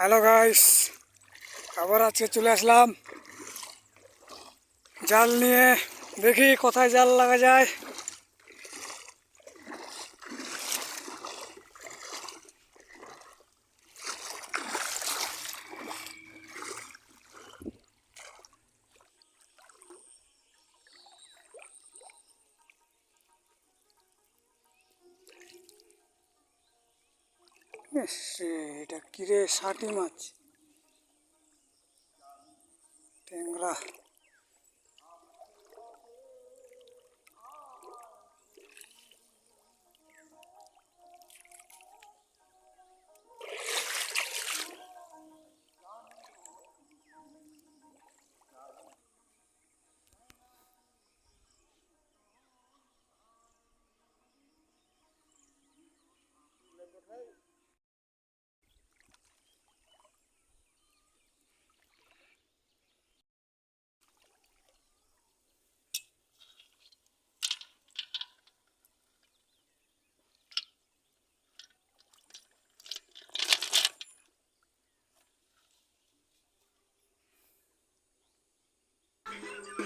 Hello guys আবার আজকে চলে আসলাম। জাল নিয়ে দেখি কোথায় জাল লাগা যায়। এটা কিরে ষাটি মাছ? ট্যাংরা।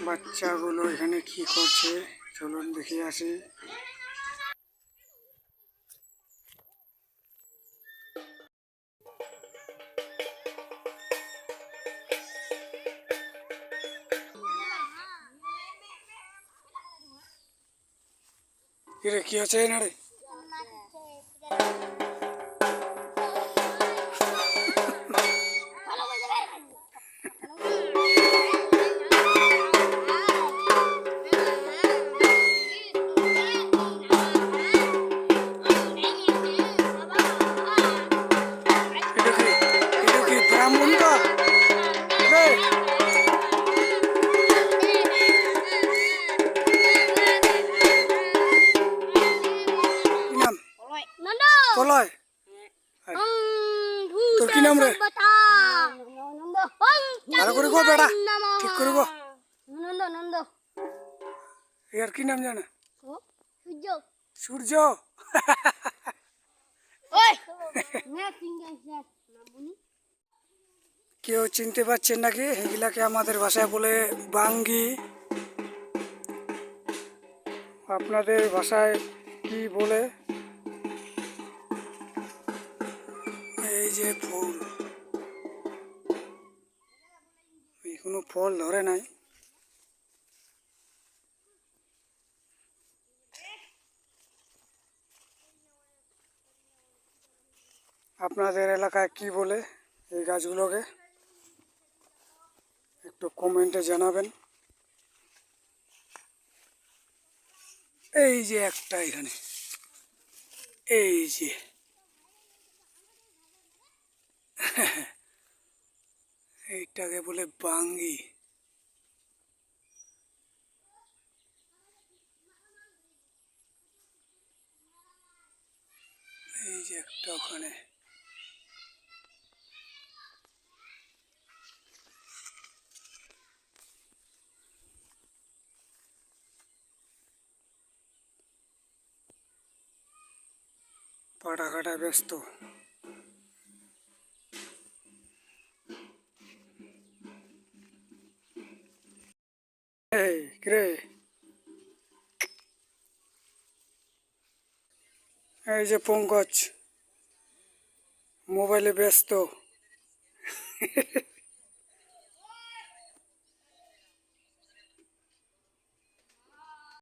বাচ্চাগুলো এখানে কি করছে? চলুন দেখে আসি। কি হচ্ছে না রে প্রলয় তোর কি নাম রে? ভালো করে গো বেটা। ঠিক করে গো নন্দ নন্দ। ইয়ার কি নাম জানে? সূর্য। সূর্য। ওই। না সিঙ্গেল স্যার নামুনি কেউ চিনতে পারছেন নাকি? এগুলাকে আমাদের ভাষায় বলে বাঙ্গি। আপনাদের ভাষায় কি বলে? এই যে ফুল। এই কোনো ফল ধরে নাই। আপনাদের এলাকায় কি বলে এই গাছগুলোকে? একটু কমেন্টে জানাবেন। এই যে একটা এখানে। এই যে। এইটাকে বলে বাঙ্গি। এই যে একটা ওখানে। পাটা কাটা ব্যস্ত। কিরে এই যে পঙ্কজ মোবাইলে ব্যস্ত।